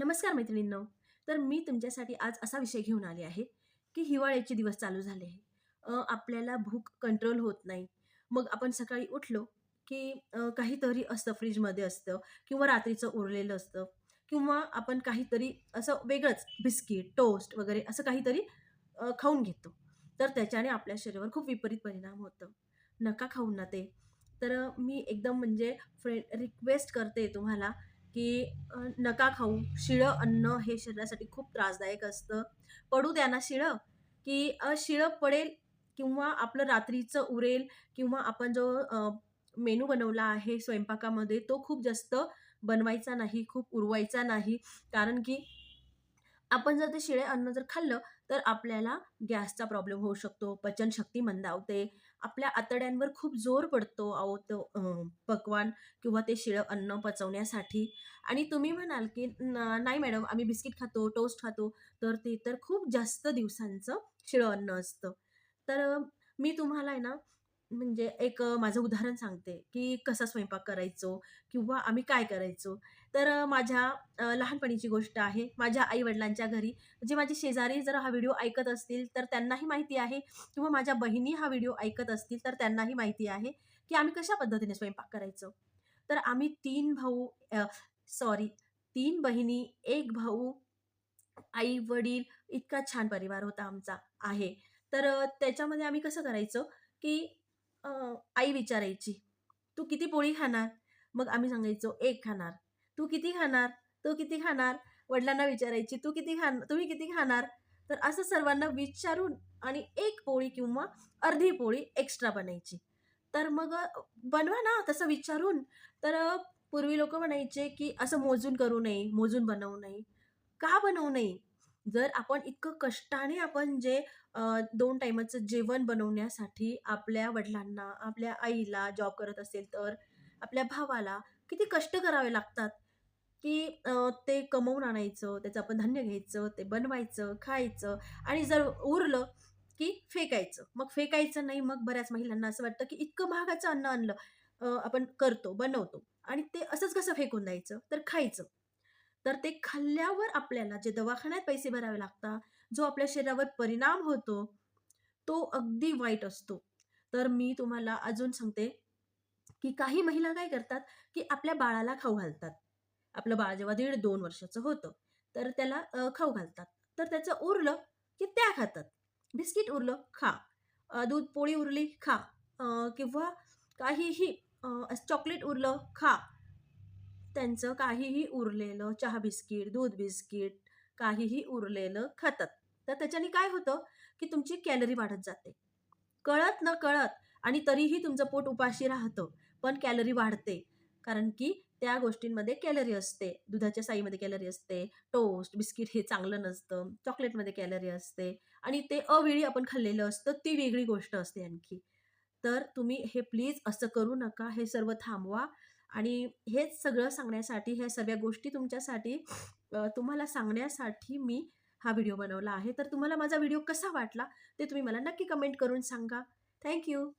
नमस्कार मैत्रिणींनो. तर मी तुमच्यासाठी आज असा विषय घेऊन आले आहे की हिवाळ्याचे दिवस चालू झाले आहे. आपल्याला भूक कंट्रोल होत नाही. मग आपण सकाळी उठलो की काहीतरी असतं फ्रीजमध्ये असतं किंवा रात्रीचं उरलेलं असतं किंवा आपण काहीतरी असं वेगळंच बिस्किट टोस्ट वगैरे असं काहीतरी खाऊन घेतो. तर त्याच्याने आपल्या शरीरावर खूप विपरीत परिणाम होतं. नका खाऊ ना ते. तर मी एकदम म्हणजे फ्रेंड रिक्वेस्ट करते तुम्हाला की नका खाऊ. शिळं अन्न हे शरीरासाठी खूप त्रासदायक असतं. पडू द्या ना शिळं, की शिळं पडेल किंवा आपलं रात्रीचं उरेल किंवा आपण जो मेनू बनवला आहे स्वयंपाकामध्ये तो खूप जास्त बनवायचा नाही, खूप उरवायचा नाही. कारण की आपण जर ते शिळे अन्न जर खाल्लं, तर आपल्याला गॅसचा प्रॉब्लेम होऊ शकतो, पचनशक्ती मंदावते, आपल्या आतड्यांवर खूप जोर पडतो अहो तो पकवान किंवा ते शिळं अन्न पचवण्यासाठी. आणि तुम्ही म्हणाल, की नाही मॅडम आम्ही बिस्किट खातो, टोस्ट खातो." तर ते तर खूप जास्त दिवसांचं शिळं अन्न असतं. तर मी तुम्हाला आहे ना, म्हणजे एक माझं उदाहरण सांगते, की कसा स्वयंपाक करायचो किंवा आम्ही काय करायचो. तर माझ्या लहानपणीची गोष्ट आहे. माझ्या आई-वडिलांच्या घरी जे माझे शेजारी जर हा व्हिडिओ ऐकत असतील, तर त्यांनाही माहिती आहे किंवा माझ्या बहिणी हा व्हिडिओ ऐकत असतील, तर त्यांनाही माहिती आहे, की आम्ही कशा पद्धतीने स्वयंपाक करायचो. तर आम्ही तीन भाऊ सॉरी तीन बहिणी, एक भाऊ, आई-वडील इतका छान परिवार होता आमचा, आहे. तर त्याच्यामध्ये आम्ही कसं करायचो, की आई विचारायची, "तू किती पोळी खाणार?" मग आम्ही सांगायचो, एक खाणार." "तू किती खाणार? तू किती खाणार?" वडिलांना विचारायची, "तू किती खाण तुम्ही किती खाणार?" तर असं सर्वांना विचारून आणि एक पोळी किंवा अर्धी पोळी एक्स्ट्रा बनायची. तर मग बनवा ना तसं विचारून. तर पूर्वी लोक म्हणायचे, की असं मोजून करू नये, मोजून बनवू नये. का बनवू नये? जर आपण इतकं कष्टाने आपण जे दोन 2 टाईमाचं जेवण बनवण्यासाठी आपल्या वडिलांना, आपल्या आईला जॉब करत असेल तर, आपल्या भावाला किती कष्ट करावे लागतात, की ते कमवून आणायचं, त्याचं आपण धान्य घ्यायचं, ते बनवायचं, खायचं आणि जर उरलं, की फेकायचं. मग फेकायचं नाही, मग बऱ्याच महिलांना असं वाटतं, की इतकं महागाचं अन्न आणलं, आपण करतो, बनवतो आणि ते असंच कसं फेकून द्यायचं? तर खायचं. तर ते खाल्ल्यावर आपल्याला जे दवाखान्यात पैसे भरावे लागतात, जो आपल्या शरीरावर परिणाम होतो, तो अगदी वाईट असतो. तर मी तुम्हाला अजून सांगते, की काही महिला काय करतात, की आपल्या बाळाला खाऊ घालतात. आपलं बाळ जेव्हा 1.5-2 वर्षाचं होतं, तर त्याला खाऊ घालतात. तर त्याचं उरलं, की त्या खातात. बिस्किट उरलं, खा. दूध पोळी उरली, खा. किंवा काहीही चॉकलेट उरलं, खा. त्यांचं काहीही उरलेलं चहा बिस्किट, दूध बिस्किट, काहीही उरलेलं खातात. तर त्याच्याने काय होतं, की तुमची कॅलरी वाढत जाते. कळत नकळत आणि तरीही तुमचं पोट उपाशी राहतं, पण कॅलरी वाढते. कारण की त्या गोष्टींमध्ये कॅलरी असते. दुधाच्या साईमध्ये कॅलरी असते, टोस्ट, बिस्किट हे चांगलं नसतं, चॉकलेटमध्ये कॅलरी असते आणि ते अवेळी आपण खाल्लेलं असतं, ती वेगळी गोष्ट असते आणखी. तर तुम्ही हे प्लीज असं करू नका. हे सर्व थांबवा आणि हेच सगळं सांगण्यासाठी, ह्या सगळ्या गोष्टी तुमच्यासाठी तुम्हाला सांगण्यासाठी मी हा व्हिडिओ बनवला आहे. तर तुम्हाला माझा व्हिडिओ कसा वाटला ते तुम्ही मला नक्की कमेंट करून सांगा. थँक्यू